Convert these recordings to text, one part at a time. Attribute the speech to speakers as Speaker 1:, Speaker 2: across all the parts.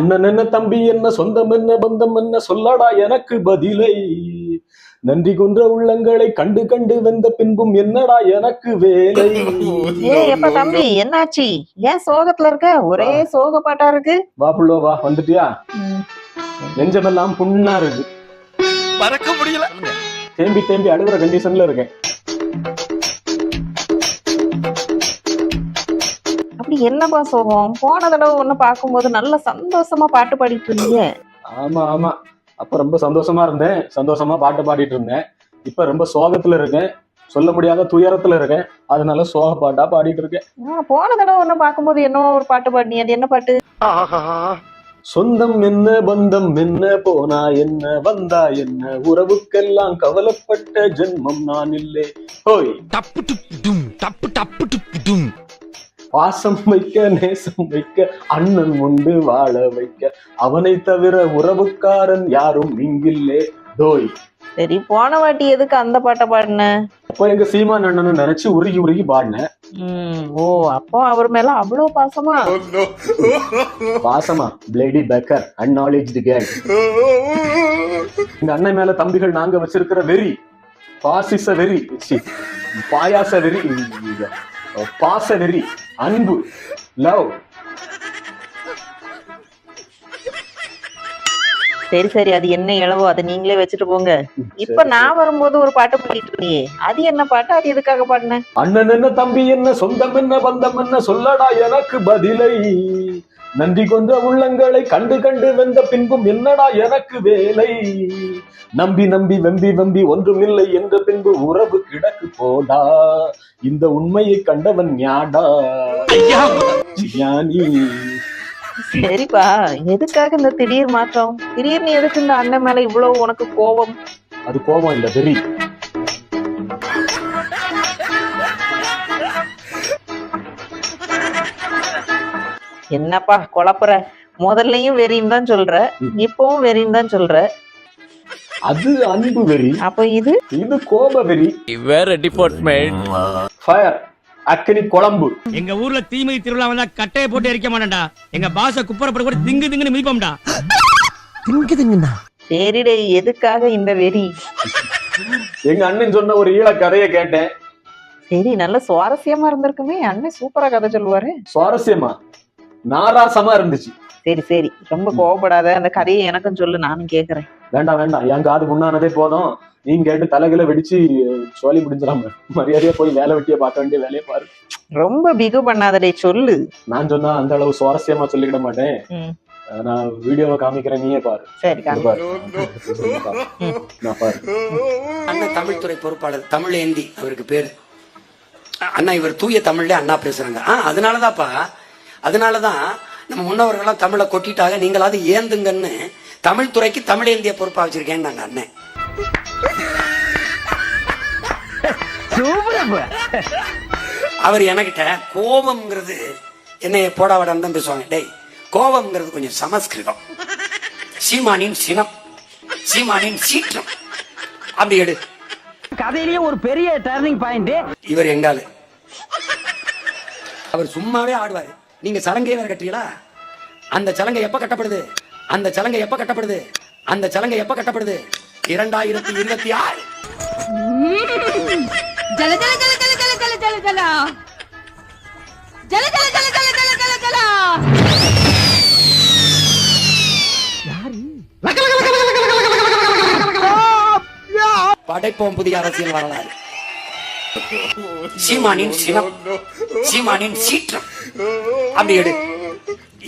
Speaker 1: அண்ணன் என்ன தம்பி என்ன சொந்தம் என்ன பந்தம் என்ன சொல்லடா எனக்கு பதிலை? நன்றி கொன்ற உள்ளங்களை கண்டு கண்டு வெந்த பின்பும் என்னடா எனக்கு வேலை?
Speaker 2: ஏய் எப்ப தம்பி என்னாச்சு? ஏன் சோகத்துல இருக்க? ஒரே சோக பாட்டா இருக்கு.
Speaker 1: வா புள்ளோ வா வந்துட்டியா? நெஞ்சமெல்லாம் புண்ணா இருக்கு.
Speaker 3: மறக்க முடியல.
Speaker 1: தேம்பி தேம்பி அழுகுற கண்டிஷன்ல இருக்கேன்.
Speaker 2: என்னப்பா சோகம்? போன தடவை ஒண்ணு பார்க்கும்போது நல்ல சந்தோஷமா பாட்டு பாடிட்டு இருந்தீங்க
Speaker 1: ஆமா ஆமா. அப்ப ரொம்ப சந்தோஷமா இருந்தேன். சந்தோஷமா பாட்டு பாடிட்டு இருந்தேன். இப்ப ரொம்ப சோகத்துல இருக்கேன். சொல்ல முடியாத துயரத்துல இருக்கேன். அதனால சோக பாட்டா பாடிட்டு இருக்கேன்.
Speaker 2: ஆ, போன தடவை ஒண்ணு பார்க்கும்போது என்ன ஒரு பாட்டு பாடினீ அது என்ன பாட்டு?
Speaker 3: ஆஹா.
Speaker 1: சொந்தம் என்ன பந்தம் என்ன போனா என்ன வந்தா என்ன உறவுக்கெல்லாம் கவலைப்பட்ட ஜென்மம் நான் இல்லை. ஹோய்.
Speaker 3: டப்பு டுப்பு டும் டப்பு டப்பு டுப்பு டும்.
Speaker 1: பாசம் வைக்க நேசம் வைக்க அண்ணன் உண்டு வாழ வைக்க. அவனை தவிர உறவுக்காரன் யாரும் இங்கில்லே. டோய்
Speaker 2: சரி போன வாட்டி எதுக்கு அந்த பாட்டை பாடின?
Speaker 1: அப்ப எங்க சீமான் அண்ணனை நினைச்சு உருகி உருகி பாடினேன்.
Speaker 2: ஓ அப்போ அவர் மேல அவ்வளவு பாசமா?
Speaker 1: பாசமா? பிளேடி பெக்கர் அன்நாலேஜ்டு கேங் எங்க அண்ணன் மேல தம்பிகள் நாங்க வச்சிருக்கிற வெறி பாசிச வெறி சி, பாயாச வெறி இது, பாச வெறி. அன்பு. லவ்.
Speaker 2: சரி சரி அது என்ன இளவோ அதை நீங்களே வச்சுட்டு போங்க. இப்ப நான் வரும்போது ஒரு பாட்டு பாடிட்டு இருந்தியே அது என்ன பாட்டு? அது எதுக்காக பாடின?
Speaker 1: அண்ணன் என்ன தம்பி என்ன சொந்தம் என்ன பந்தம் என்ன சொல்லடா எனக்கு பதிலை. நன்றி கொன்ற உள்ளங்களை கண்டு கண்டு வெந்த பின்பும் என்னடா எனக்கு வேலை? நம்பி நம்பி வெம்பி வெம்பி ஒன்றுமில்லை என்ற பின்பு உறவு கிடக்கு போடா. இந்த உண்மையை கண்டவன் ஞாடா. ஞானி
Speaker 2: சரிப்பா எதுக்காக இந்த திடீர் மாற்றம்? திடீர்னு எதுக்கு இந்த அண்ணன் மேல இவ்வளவு உனக்கு கோபம்?
Speaker 1: அது கோபம் இல்ல வெறி.
Speaker 2: என்னப்பா குழப்புற? முதல்லயும் வெறின்னு தான் சொல்ற. இப்பவும் வெறின்னு தான் சொல்ற.
Speaker 1: அது அன்பு வெறி.
Speaker 2: அப்ப இது?
Speaker 1: இது கோப வெறி.
Speaker 3: வேற டிபார்ட்மெண்ட்
Speaker 1: ஃபயர் அக்கினி குழம்பு.
Speaker 4: எங்க ஊர்ல தீமிதி திருவிழா வந்தா கட்டைய போட்டு எரிக்க மாட்டேன்டா. எங்க பாச குப்பரப்பட கூட திங்கு திங்குன்னு மிதிப்போம்டா.
Speaker 2: சரிடே எதுக்காக இந்த வெறி?
Speaker 1: எங்க அண்ணன் சொன்ன ஒரு ஈழ கதையை கேட்டேன்.
Speaker 2: சரி நல்ல சுவாரஸ்யமா இருந்திருக்குமே. அண்ணன் சூப்பரா கதை சொல்லுவாரு.
Speaker 1: சுவாரஸ்யமா? நாராசமா இருந்துச்சு.
Speaker 2: சரி சரி. ரொம்ப கோவப்படாத அந்த கதையை எனக்கும் சொல்லு நானும் கேக்குறேன்.
Speaker 1: வேண்டாம் வேண்டாம். என் காது முன்னானதே போதும். நீங்க கேட்டு தலைகளை வெடிச்சு சோழி முடிஞ்சிடாம. மரியாதையா போய் வேலை வெட்டிய பார்க்க வேண்டிய வேலையை பாரு.
Speaker 2: ரொம்ப பிகு பண்ணாதடே சொல்லு.
Speaker 1: நான் சொன்னா அந்த அளவு சுவாரஸ்யமா சொல்லிக்கிட மாட்டேன். நான் வீடியோவை காமிக்கிறேன் நீயே பாரு.
Speaker 2: சரி
Speaker 1: நான் பாரு.
Speaker 5: அண்ணன் தமிழ் துறை பொறுப்பாளர் தமிழ் ஏந்தி அவருக்கு பேரு. அண்ணா இவர் தூய தமிழ்ல அண்ணா பேசுறாங்க. ஆ அதனாலதான்ப்பா அதனாலதான் நம்ம முன்னவர்கள்லாம் தமிழை கொட்டிட்டாங்க. நீங்களாவது ஏந்துங்கன்னு தமிழ் துறைக்கு தமிழ் ஏந்திய பொறுப்பா வச்சிருக்கேன் நாங்க அண்ணன் அவர் எனக்கிட்ட கோபம்ங்கிறது என்னைய போடா வாடான்னு தான் பேசுவாங்க. டேய் கோபம்ங்கிறது கொஞ்சம் சமஸ்கிருதம். சீமானின் சினம். சீமானின் சீற்றம். அப்படி எடு.
Speaker 6: கதையிலேயே ஒரு பெரிய டர்னிங் பாயிண்ட்
Speaker 5: இவர் எங்காலு அவர் சும்மாவே ஆடுவாரு. நீங்க சலங்கையே வேற கட்டுறீங்களா அந்த சலங்கை எப்ப கட்டப்படுது அந்த சலங்கை எப்ப கட்டப்படுது அந்த சலங்கை எப்ப கட்டப்படுது இரண்டாயிரத்தி இருபத்தி ஆறு
Speaker 7: ஜல ஜல ஜல ஜல ஜல ஜல ஜல ஜல ஜல
Speaker 5: படைப்போம் புதிய அரசியல் வரலாறு சீமானின் சினம். சீமானின் சீற்றம். அப்படி எடு.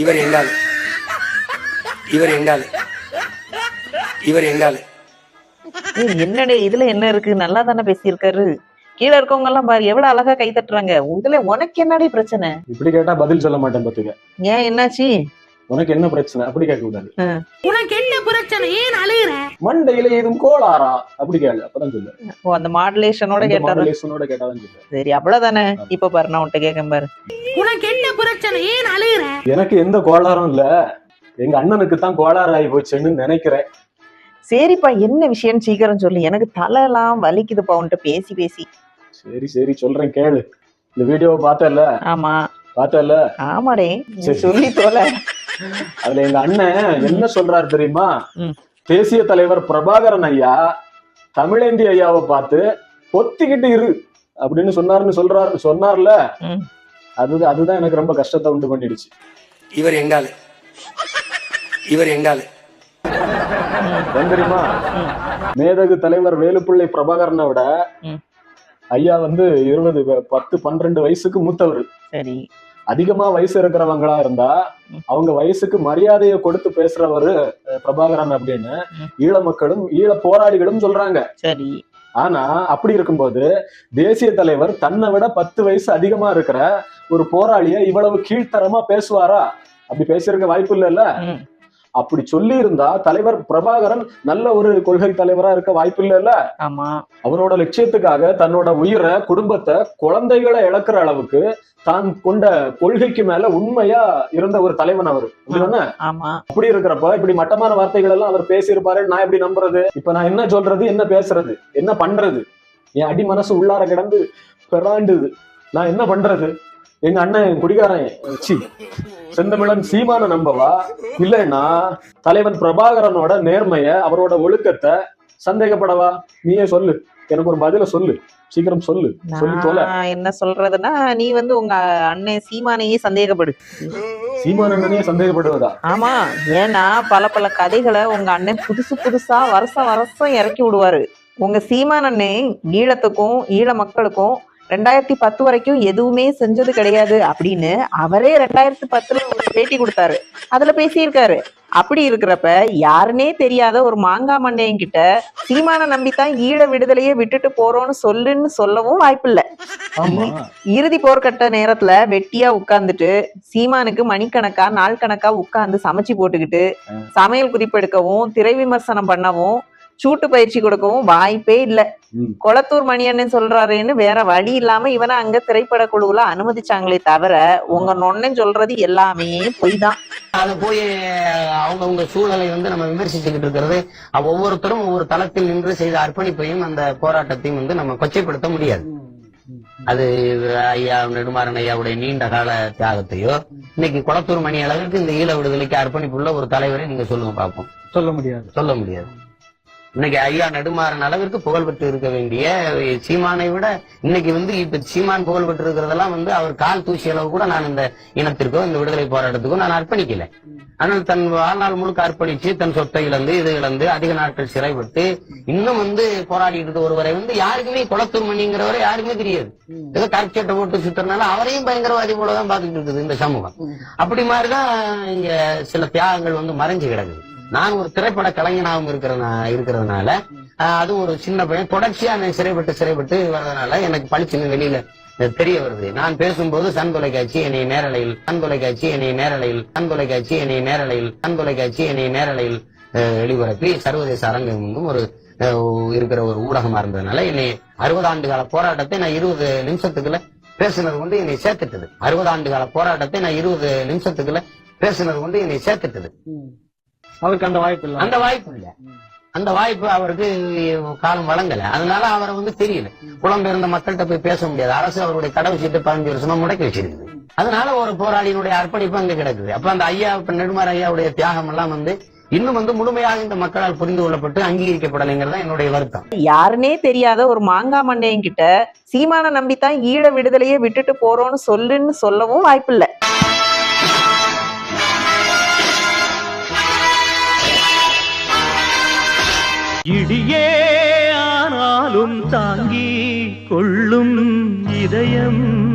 Speaker 5: இவர் எங்காலு இவர் எங்காலு இவர் எங்காலு
Speaker 2: என்னடே இதுல என்ன இருக்கு? நல்லா தானே பேசியிருக்காரு. கீழே இருக்கவங்க எல்லாம் பாரு எவ்வளவு அழகா கை தட்டுறாங்க. இதுல உனக்கு என்னடி பிரச்சனை?
Speaker 1: இப்படி கேட்டா பதில் சொல்ல மாட்டேன் பாத்துக்க
Speaker 2: ஏன் என்னாச்சு?
Speaker 1: உனக்கு என்ன பிரச்சனை? அப்படி கேட்க கூடாது.
Speaker 7: உனக்கு என்ன பிரச்சனை? ஏன் அழுகுற?
Speaker 1: மண்டையில ஏதும் கோளாரா அப்படி கேளு. அப்பதான் சொல்லு
Speaker 2: ஓ அந்த மாடுலேஷனோட கேட்டாரு
Speaker 1: மாடுலேஷனோட கேட்டாதான். சொல்லு
Speaker 2: சரி அவ்வளவுதானே? இப்ப பாரு நான் உன்கிட்ட கேட்க பாரு.
Speaker 7: உனக்கு என்ன பிரச்சனை? ஏன் அழுகுற?
Speaker 1: எனக்கு எந்த கோளாறும் இல்ல. எங்க அண்ணனுக்கு தான் கோளாறு ஆகி போச்சுன்னு நினைக்கிறேன்.
Speaker 2: சரிப்பா என்ன விஷயம் சீக்கிரம் சொல்லு. எனக்கு தலை எல்லாம் வலிக்குதுப்பா உன்கிட்ட பேசி பேசி.
Speaker 1: சரி சரி சொல்றேன் கேளு. இந்த வீடியோவை பார்த்தல
Speaker 2: ஆமா.
Speaker 1: பார்த்தல
Speaker 2: ஆமாடே. சொல்லி தோல.
Speaker 1: அதுல எங்க அண்ணன் என்ன சொல்றாரு தெரியுமா. தேசிய தலைவர் பிரபாகரன் ஐயா தமிழேந்தி ஐயாவை பார்த்து பொத்திக்கிட்டு இரு அப்படின்னு சொன்னாருன்னு சொல்றாரு சொன்னார்ல. அது அதுதான் எனக்கு ரொம்ப கஷ்டத்தை உண்டு பண்ணிடுச்சு.
Speaker 5: இவர் எங்காலு இவர் எங்காலு
Speaker 1: தெரியுமா? மேதகு தலைவர் வேலுப்பிள்ளை பிரபாகரனை விட. ஐயா வந்து இருபது பத்து பன்னிரண்டு வயசுக்கு மூத்தவர்.
Speaker 2: சரி.
Speaker 1: அதிகமா வயசு இருக்கிறவங்களா இருந்தா. அவங்க வயசுக்கு மரியாதையை கொடுத்து பேசுறவரு பிரபாகரன் அப்படின்னு. ஈழ மக்களும் ஈழ போராளிகளும் சொல்றாங்க
Speaker 2: சரி
Speaker 1: ஆனா அப்படி இருக்கும்போது தேசிய தலைவர் தன்னை விட பத்து வயசு அதிகமா இருக்கிற ஒரு போராளிய இவ்வளவு கீழ்த்தரமா பேசுவாரா அப்படி பேசியிருக்க வாய்ப்பு இல்லைல்ல
Speaker 2: ம்.
Speaker 1: அப்படி சொல்லி இருந்தா தலைவர் பிரபாகரன் நல்ல ஒரு கொள்கை தலைவரா இருக்க வாய்ப்பு இல்லைல்ல
Speaker 2: ஆமா.
Speaker 1: அவரோட லட்சியத்துக்காக தன்னோட உயிரை குடும்பத்தை குழந்தைகளை இழக்கிற அளவுக்கு தான் கொண்ட கொள்கைக்கு மேல உண்மையா இருந்த ஒரு தலைவன் அவர். அப்படி இருக்கிறப்ப இப்படி மட்டமான வார்த்தைகள் எல்லாம் அவர் பேசியிருப்பாரு நான் எப்படி நம்புறது? இப்ப நான் என்ன சொல்றது என்ன பேசுறது என்ன பண்றது? என் அடி மனசு உள்ளார கிடந்து பெறாண்டுது நான் என்ன பண்றது? எங்க அண்ணன் குடிகாரன் சி. செந்தமிழன் சீமான நம்பவா? இல்லைன்னா தலைவன் பிரபாகரனோட நேர்மைய அவரோட ஒழுக்கத்தை சந்தேகப்படவா? நீயே சொல்லு. எனக்கு ஒரு பதில சொல்லு. சீக்கிரம் சொல்லு. சொல்லி தொலை.
Speaker 2: என்ன சொல்றதுன்னா நீ வந்து உங்க அண்ணன் சீமானையே சந்தேகப்படு.
Speaker 1: சீமான அண்ணனையே சந்தேகப்படுவதா?
Speaker 2: ஆமா. ஏன்னா பல பல கதைகளை உங்க அண்ணன் புதுசு புதுசா வருஷம் வருஷம் இறக்கி விடுவாரு. உங்க சீமான் அண்ணன் ஈழத்துக்கும் ஈழ மக்களுக்கும் ரெண்டாயிரத்தி பத்து வரைக்கும் எதுவுமே செஞ்சது கிடையாது அப்படின்னு அவரே ரெண்டாயிரத்தி பத்துல ஒரு பேட்டி கொடுத்தாரு. அதுல பேசியிருக்காரு. அப்படி இருக்கிறப்ப யாருனே தெரியாத ஒரு மாங்கா மண்டையன் கிட்ட சீமான நம்பித்தான் ஈழ விடுதலையே விட்டுட்டு போறோம்னு சொல்லுன்னு சொல்லவும் வாய்ப்பில்லை. இறுதி போர்க்கட்ட நேரத்துல வெட்டியா உட்கார்ந்துட்டு சீமானுக்கு மணிக்கணக்கா நாள் கணக்கா உட்கார்ந்து சமைச்சு போட்டுக்கிட்டு சமையல் குறிப்பெடுக்கவும் திரை விமர்சனம் பண்ணவும் சூட்டு பயிற்சி கொடுக்கவும் வாய்ப்பே இல்ல. கொளத்தூர் மணியண்ணன் சொல்றாருன்னு வேற வழி இல்லாம இவனை அங்க திரைப்பட குழுவுல அனுமதிச்சாங்களே தவிர உங்க நொண்ணன் சொல்றது எல்லாமே பொய் தான்
Speaker 8: அதை போய் அவங்கவுங்க சூழலை வந்து நம்ம விமர்சிச்சுக்கிட்டு இருக்கிறது. ஒவ்வொருத்தரும் ஒவ்வொரு தளத்தில் நின்று செய்த அர்ப்பணிப்பையும் அந்த போராட்டத்தையும் வந்து நம்ம கொச்சைப்படுத்த முடியாது. அது ஐயா நெடுமாறன் ஐயாவுடைய நீண்ட கால தியாகத்தையோ இன்னைக்கு குளத்தூர் மணி அளவுக்கு இந்த ஈழ விடுதலைக்கு அர்ப்பணிப்புள்ள ஒரு தலைவரை நீங்க சொல்லுங்க பார்ப்போம்.
Speaker 1: சொல்ல முடியாது.
Speaker 8: சொல்ல முடியாது. இன்னைக்கு ஐயா நெடுமாறன் அளவிற்கு புகழ் பெற்று இருக்க வேண்டிய சீமானை விட இன்னைக்கு வந்து இப்ப சீமான் புகழ் பெற்று இருக்கிறதெல்லாம் வந்து அவர் கால் தூசி அளவு கூட நான் இந்த இனத்திற்கோ இந்த விடுதலை போராட்டத்துக்கோ நான் அர்ப்பணிக்கல. ஆனால் தன் வாழ்நாள் முழுக்க அர்ப்பணிச்சு தன் சொத்தை இழந்து இது இழந்து அதிக நாட்கள் சிறைப்பட்டு இன்னும் வந்து போராடிட்டு இருக்க ஒருவரை வந்து யாருக்குமே குளத்தூர் மணிங்கிறவரை யாருக்குமே தெரியாது. ஏதோ கருச்சட்டை போட்டு சுத்துறதுனால அவரையும் பயங்கரவாதி போலதான் பாத்துக்கிட்டு இருக்குது இந்த சமூகம். அப்படி மாதிரிதான் இங்க சில தியாகங்கள் வந்து மறைஞ்சு கிடக்குது. நான் ஒரு திரைப்பட கலைஞனாகவும் இருக்கிறனா இருக்கிறதுனால ஆஹ், ஒரு சின்ன பையன். தொடர்ச்சியா நான் சிறைப்பட்டு சிறைப்பட்டு வர்றதுனால எனக்கு பளிச்சுன்னு வெளியில தெரிய வருது. நான் பேசும்போது சன் தொலைக்காட்சி என்னை நேரலையில் சன் தொலைக்காட்சி என்னை நேரலையில் சன் தொலைக்காட்சி என்னை நேரலையில் சன் தொலைக்காட்சி என்னை நேரலையில் அஹ், வெளிவரப்பி சர்வதேச அரங்கம் ஒரு அஹ், இருக்கிற ஒரு ஊடகமா இருந்ததுனால என்னை அறுபது ஆண்டு கால போராட்டத்தை நான் இருபது நிமிஷத்துக்குள்ள பேசுனது கொண்டு என்னை சேர்த்துட்டது. அறுபது ஆண்டு கால போராட்டத்தை நான் இருபது நிமிஷத்துக்குள்ள பேசுனது கொண்டு என்னை சேர்த்துட்டது.
Speaker 1: அவருக்கு அந்த வாய்ப்பு இல்ல.
Speaker 8: அந்த வாய்ப்பு இல்ல. அந்த வாய்ப்பு அவருக்கு காலம் வழங்கல. அதனால அவரை வந்து தெரியல. புலம்பெயர்ந்த மக்கள்கிட்ட போய் பேச முடியாது. அரசு அவருடைய கடவு சீட்டு பதினஞ்சு வருஷமா முடக்கி வச்சிருக்குது. அதனால ஒரு போராளியினுடைய அர்ப்பணிப்பு அங்க கிடக்குது. அப்ப அந்த ஐயா இப்ப நெடுமாற ஐயாவுடைய தியாகம் எல்லாம் வந்து இன்னும் வந்து முழுமையாக இந்த மக்களால் புரிந்து கொள்ளப்பட்டு அங்கீகரிக்கப்படலைங்கிறது என்னுடைய வருத்தம்.
Speaker 2: யாருனே தெரியாத ஒரு மாங்கா மண்டையன் கிட்ட சீமான நம்பித்தான் ஈழ விடுதலையே விட்டுட்டு போறோம்னு சொல்லுன்னு சொல்லவும் வாய்ப்பில்லை.
Speaker 9: இடியே ஆனாலும் தாங்கி கொள்ளும் இதயம்.